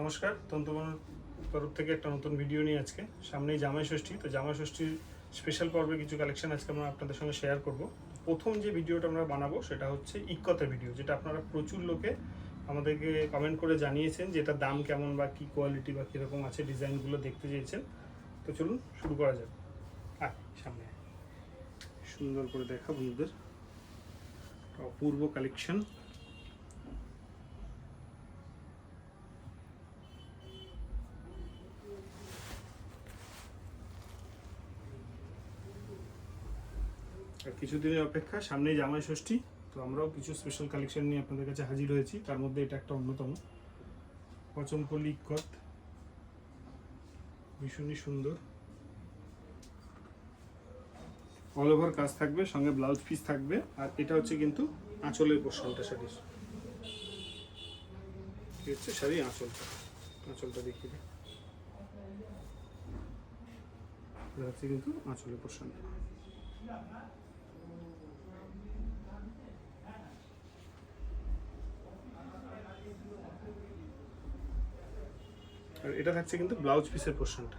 নমস্কার তন্তুমনের তরফ থেকে একটা নতুন ভিডিও নিয়ে আজকে। সামনেই জামাই ষষ্ঠী, তো জামাই ষষ্ঠীর স্পেশাল পর্বে কিছু কালেকশন আজকে আমরা আপনাদের সঙ্গে শেয়ার করব। প্রথম যে ভিডিওটা আমরা বানাবো, সেটা হচ্ছে ইকতা ভিডিও যেটা আপনারা প্রচুর লোকে আমাদেরকে কমেন্ট করে জানিয়েছেন যে এটার দাম কেমন বা কী কোয়ালিটি বা কীরকম আছে ডিজাইনগুলো দেখতে চেয়েছেন। তো চলুন শুরু করা যাক। আয় সামনে। সুন্দর করে দেখা বন্ধুদের। অপূর্ব কালেকশন কিছুদিনের অপেক্ষা, সামনেই জামাই ষষ্ঠী, তো আমরাও কিছু স্পেশাল কালেকশন নিয়ে আপনাদের কাছে হাজির হয়েছি। তার মধ্যে এটা একটা অন্যতম। পচমপল্লি ইকত ভীষণই সুন্দর। অল ওভার কাজ থাকবে, সঙ্গে ব্লাউজ পিস থাকবে, আর এটা হচ্ছে কিন্তু আঁচলের পোর্শনটা, শাড়ির। কি হচ্ছে? শাড়ি আঁচলটা। আঁচলটা দেখিয়ে দিই। কিন্তু আঁচলের পোর্শনটা। আর এটা থাকছে কিন্তু ব্লাউজ পিসের পোর্শনটা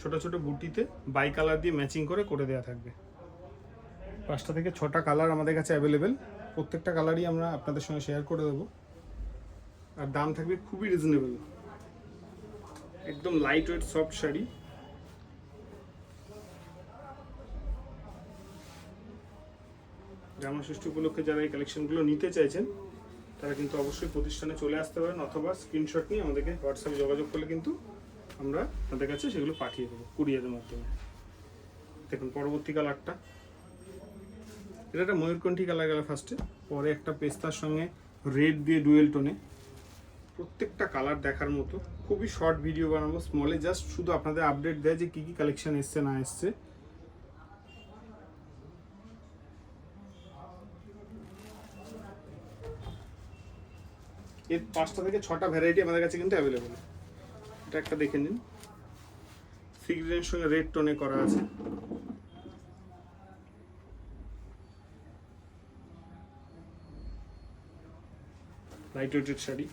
ছোট ছোট বুটিতে বাই কালার দিয়ে ম্যাচিং করে করে দেওয়া থাকবে। পাঁচটা থেকে ছটা কালার আমাদের কাছে অ্যাভেলেবেল প্রত্যেকটা কালারই আমরা আপনাদের সঙ্গে শেয়ার করে দেবো। আর দাম থাকবে খুবই রিজনেবল একদম লাইট ওয়েট সফট শাড়ি। জামা ষষ্ঠী উপলক্ষে যারা এই কালেকশনগুলো নিতে চাইছেন তারা কিন্তু অবশ্যই প্রতিষ্ঠানে চলে আসতে পারেন অথবা স্ক্রিনশট নিয়ে আমাদেরকে হোয়াটসঅ্যাপে যোগাযোগ করলে কিন্তু আমরা তাদের কাছে সেগুলো পাঠিয়ে দেবো কুরিয়ারের মাধ্যমে। দেখুন, পরবর্তী কালারটা এটা একটা ময়ূরকণ্ঠী কালার গেল ফার্স্টে পরে একটা পেস্তার সঙ্গে রেড দিয়ে ডুয়েল টোনে প্রত্যেকটা কালার দেখার মতো। খুবই শর্ট ভিডিও বানাবো। স্মলে জাস্ট শুধু আপনাদের আপডেট দেয় যে কী কী কালেকশন এসছে, না এসছে। এর পাঁচটা থেকে ছটা ভ্যারাইটি আমাদের কাছে কিন্তু অ্যাভেলেবেল এটা একটা দেখে নিন। সি সঙ্গে রেড টোনে করা আছে। Light weighted sari.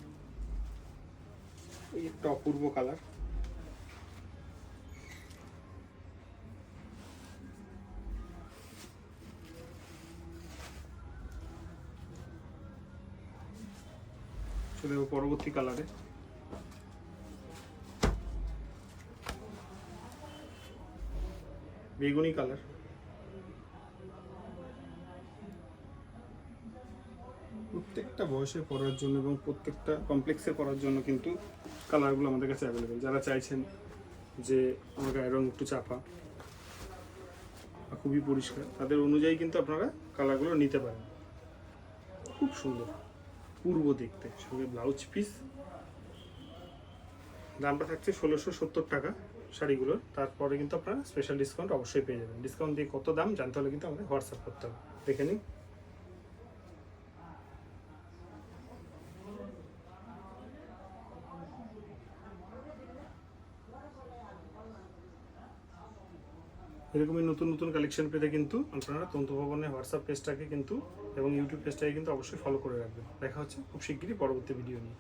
এই একটা অপূর্ব কালার চলে যাব পরবর্তী কালারে বেগুনি কালার প্রত্যেকটা বয়সে পরার জন্য এবং প্রত্যেকটা কমপ্লেক্সে পড়ার জন্য কিন্তু কালারগুলো আমাদের কাছে অ্যাভেলেবেল যারা চাইছেন যে আমার গায়ের রং একটু চাপা খুবই পরিষ্কার, তাদের অনুযায়ী কিন্তু আপনারা কালারগুলো নিতে পারেন। খুব সুন্দর। পূর্ব দেখতে। সঙ্গে ব্লাউজ পিস দামটা থাকছে ষোলোশো সত্তর টাকা শাড়িগুলোর। তারপরে কিন্তু আপনারা স্পেশাল ডিসকাউন্ট অবশ্যই পেয়ে যাবেন। ডিসকাউন্ট দিয়ে কত দাম জানতে হলে কিন্তু আমাদের হোয়াটসঅ্যাপ করতে হবে। দেখে নিন। এরকমই নতুন নতুন কালেকশন পেতে কিন্তু আপনারা তন্তু ভবনের হোয়াটসঅ্যাপ পেজটাকে কিন্তু এবং ইউটিউব পেজটাকে কিন্তু অবশ্যই ফলো করে রাখবেন। দেখা হচ্ছে খুব শিগগিরই পরবর্তী ভিডিও নিয়ে।